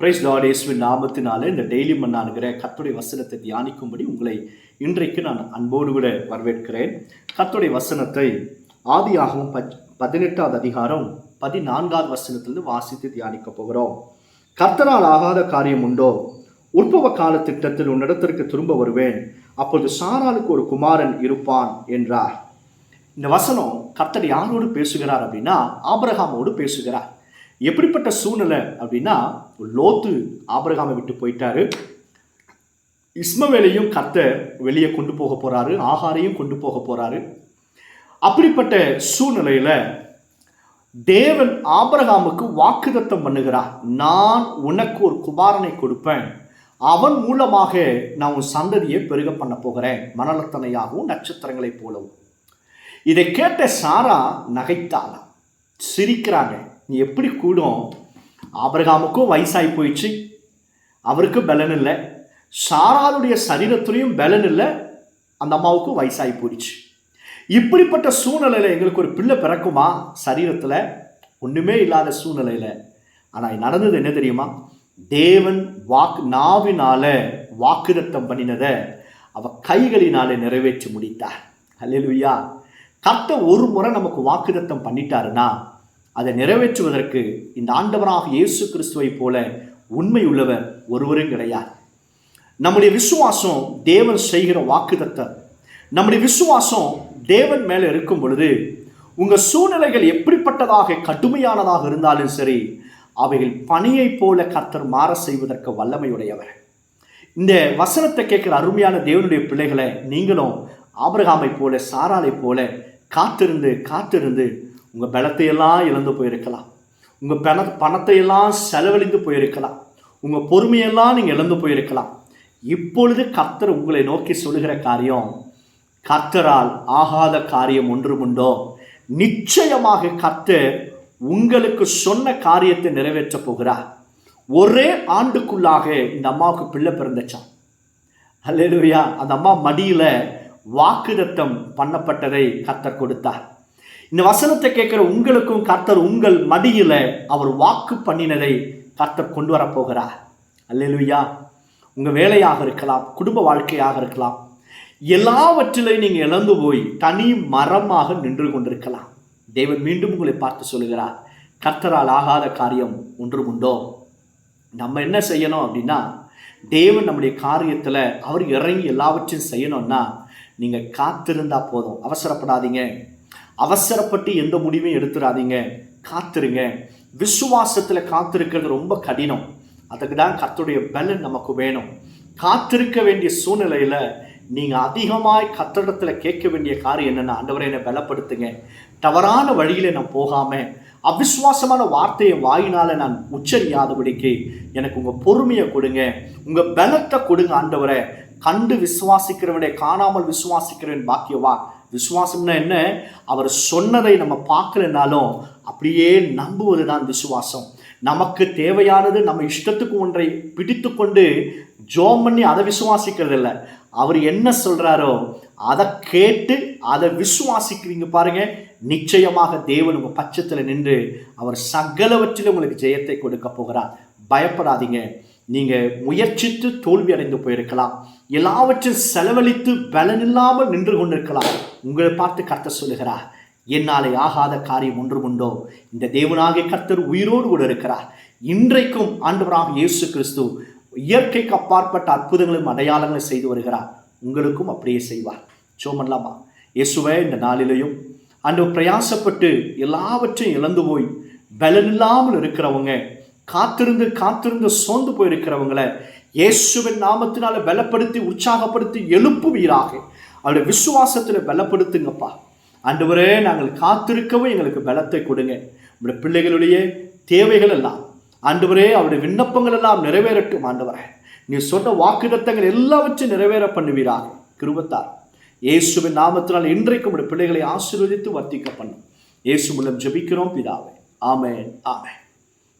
Price Lord இயேசுவின் நாமத்தினால இந்த டெய்லி மன்னானுங்கிற கத்துடைய வசனத்தை தியானிக்கும்படி உங்களை இன்றைக்கு நான் அன்போடு கூட வரவேற்கிறேன். கத்துடைய வசனத்தை ஆதியாகவும் பத் பதினெட்டாவது அதிகாரம் பதினான்காவது வசனத்திலிருந்து வாசித்து தியானிக்க போகிறோம். கர்த்தரால் ஆகாத காரியம் உண்டோ? உற்பவ கால திட்டத்தில் உன்னிடத்திற்கு திரும்ப வருவேன். அப்பொழுது சாராளுக்கு ஒரு குமாரன் இருப்பான் என்றார். இந்த வசனம் கர்த்தர் யாரோடு பேசுகிறார் அப்படின்னா ஆபிரகாமோடு பேசுகிறார். எப்படிப்பட்ட சூழ்நிலை அப்படின்னா லோத்து ஆபரகாமை விட்டு போயிட்டாரு. இஸ்மவேலையும் கத்த வெளியே கொண்டு போக போறாரு ஆகாரையும் கொண்டு போக போறாரு. அப்படிப்பட்ட சூழ்நிலையில தேவன் ஆபிரகாமுக்கு வாக்குதத்தம் பண்ணுகிறார். நான் உனக்கு ஒரு குமாரனை கொடுப்பேன். அவன் மூலமாக நான் உன் சந்ததியை பெருக பண்ண போகிறேன். மணலத்தனையாகவும் நட்சத்திரங்களைப் போலவும். இதை கேட்ட சாரா நகைத்தாளா சிரிக்கிறாங்க. நீ எப்படி கூடும்? ஆபிரகாமுக்கும் வயசாகி போயிடுச்சு. அவருக்கும் பலன் இல்லை. சாராளுடைய சரீரத்துலேயும் பலன் இல்லை. அந்த அம்மாவுக்கும் வயசாகி போயிடுச்சு. இப்படிப்பட்ட சூழ்நிலையில் எங்களுக்கு ஒரு பிள்ளை பிறக்குமா? சரீரத்தில் ஒன்றுமே இல்லாத சூழ்நிலையில். ஆனால் நடந்தது என்ன தெரியுமா? தேவன் வாக்கு நாவினால வாக்குதத்தம் பண்ணினதை அவ கைகளினாலே நிறைவேற்றி முடித்தார். அல்லேலூயா கர்த்த ஒரு முறை நமக்கு வாக்குதத்தம் பண்ணிட்டாருன்னா அதை நிறைவேற்றுவதற்கு இந்த ஆண்டவராக இயேசு கிறிஸ்துவை போல உண்மை உள்ளவர் ஒருவரும் கிடையாது. நம்முடைய விசுவாசம் தேவன் செய்கிற வாக்குதத்தை நம்முடைய விசுவாசம் தேவன் மேலே இருக்கும் பொழுது உங்கள் சூழ்நிலைகள் எப்படிப்பட்டதாக கடுமையானதாக இருந்தாலும் சரி அவைகள் பணியைப் போல கர்த்தர் மாற செய்வதற்கு வல்லமையுடையவர். இந்த வசனத்தை கேட்குற அருமையான தேவனுடைய பிள்ளைகளை நீங்களும் ஆபிரகாமை போல சாராலை போல காத்திருந்து காத்திருந்து உங்கள் பலத்தையெல்லாம் இழந்து போயிருக்கலாம். உங்கள் பண பணத்தையெல்லாம் செலவழிந்து போயிருக்கலாம். உங்கள் பொறுமையெல்லாம் நீங்கள் இழந்து போயிருக்கலாம். இப்பொழுது கர்த்தர் உங்களை நோக்கி சொல்லுகிற காரியம் கர்த்தரால் ஆகாத காரியம் ஒன்றுமுண்டோ? நிச்சயமாக கர்த்தர் உங்களுக்கு சொன்ன காரியத்தை நிறைவேற்றப் போகிறார். ஒரே ஆண்டுக்குள்ளாக இந்த அம்மாவுக்கு பிள்ளை பிறந்துச்சான் அல்லேலூயா அந்த அம்மா மடியில் வாக்குதத்தம் பண்ணப்பட்டதை கத்தர் கொடுத்தார். இந்த வசனத்தை கேட்குற உங்களுக்கும் கர்த்தர் உங்கள் மடியில் அவர் வாக்கு பண்ணினதை கர்த்தர் கொண்டு வரப்போகிறார். அல்லேலூயா. உங்கள் வேலையாக இருக்கலாம் குடும்ப வாழ்க்கையாக இருக்கலாம். எல்லாவற்றிலையும் நீங்கள் இழந்து போய் தனி மரமாக நின்று கொண்டிருக்கலாம். தேவன் மீண்டும் உங்களை பார்த்து சொல்லுகிறார் கர்த்தரால் ஆகாத காரியம் ஒன்றும் உண்டோ? நம்ம என்ன செய்யணும் அப்படின்னா தேவன் நம்முடைய காரியத்தில் அவர் இறங்கி எல்லாவற்றையும் செய்யணும்னா நீங்கள் காத்திருந்தா போதும். அவசரப்படாதீங்க. அவசரப்பட்டு எந்த முடிவையும் எடுத்துடாதீங்க. காத்திருங்க. விசுவாசத்தில் காத்திருக்கிறது ரொம்ப கடினம். அதுக்கு தான் கத்துடைய பலன் நமக்கு வேணும். காத்திருக்க வேண்டிய சூழ்நிலையில் நீங்கள் அதிகமாய் கத்தடத்தில் கேட்க வேண்டிய காரியம் என்னென்னா ஆண்டவரை என்னை பலப்படுத்துங்க. தவறான வழியில் நான் போகாமல் அவிஸ்வாசமான வார்த்தையை வாயினால் நான் உச்சரியாதபடிக்கு எனக்கு உங்கள் பொறுமையை கொடுங்க. உங்கள் பலத்தை கொடுங்க ஆண்டவரை. கண்டு விசுவாசிக்கிறவனே காணாமல் விசுவாசிக்கிறவன் பாக்கியவா விசுவாசம்னா என்ன? அவர் சொன்னதை நம்ம பார்க்கலனாலும் அப்படியே நம்புவது தான் விசுவாசம். நமக்கு தேவையானது நம்ம இஷ்டத்துக்கு ஒன்றை பிடித்து கொண்டு ஜோம் பண்ணி அதை விசுவாசிக்கிறது இல்லை அவர் என்ன சொல்கிறாரோ அதை கேட்டு அதை விசுவாசிக்கிறீங்க பாருங்க. நிச்சயமாக தேவன் உங்கள் பட்சத்தில் நின்று அவர் சகலவற்றிலும் உங்களுக்கு ஜெயத்தை கொடுக்க போகிறார். பயப்படாதீங்க. நீங்கள் முயற்சித்து தோல்வி அடைந்து போயிருக்கலாம். எல்லாவற்றையும் செலவழித்து பலனில்லாமல் நின்று கொண்டிருக்கலாம். உங்களை பார்த்து கர்த்தர் சொல்லுகிறார் என்னாலே ஆகாத காரியம் ஒன்று உண்டோ? இந்த தேவனாகிய கர்த்தர் உயிரோடு கூட இருக்கிறார். இன்றைக்கும் ஆண்டவராக இயேசு கிறிஸ்து இயற்கைக்கு அப்பாற்பட்ட அற்புதங்களும் அடையாளங்களும் செய்து வருகிறார். உங்களுக்கும் அப்படியே செய்வார். சோமன்லாமா இயேசுவே இந்த நாளிலையும் அன்று பிரயாசப்பட்டு எல்லாவற்றையும் இழந்து போய் பலனில்லாமல் இருக்கிறவங்க காத்திருந்து காத்திருந்து சோர்ந்து போயிருக்கிறவங்கள இயேசுவின் நாமத்தினால பலப்படுத்தி உற்சாகப்படுத்தி எழுப்புவீராக. அவருடைய விசுவாசத்தில் பலப்படுத்துங்கப்பா. ஆண்டவரே நாங்கள் காத்திருக்கவும் எங்களுக்கு பலத்தை கொடுங்க. நம்முடைய பிள்ளைகளுடைய தேவைகள் எல்லாம் ஆண்டவரே அவருடைய விண்ணப்பங்கள் எல்லாம் நிறைவேறட்டும் ஆண்டவரே. நீ சொன்ன வாக்குதத்தங்கள் எல்லாவற்றையும் நிறைவேற பண்ணுவீராக. கிருபத்தார். இயேசுவின் நாமத்தினால் இன்றைக்கும் உடைய பிள்ளைகளை ஆசீர்வதித்து வர்த்திக்க பண்ணும் இயேசு மூலம் ஜெபிக்கிறோம் பிதாவே. ஆமேன் ஆமேன்.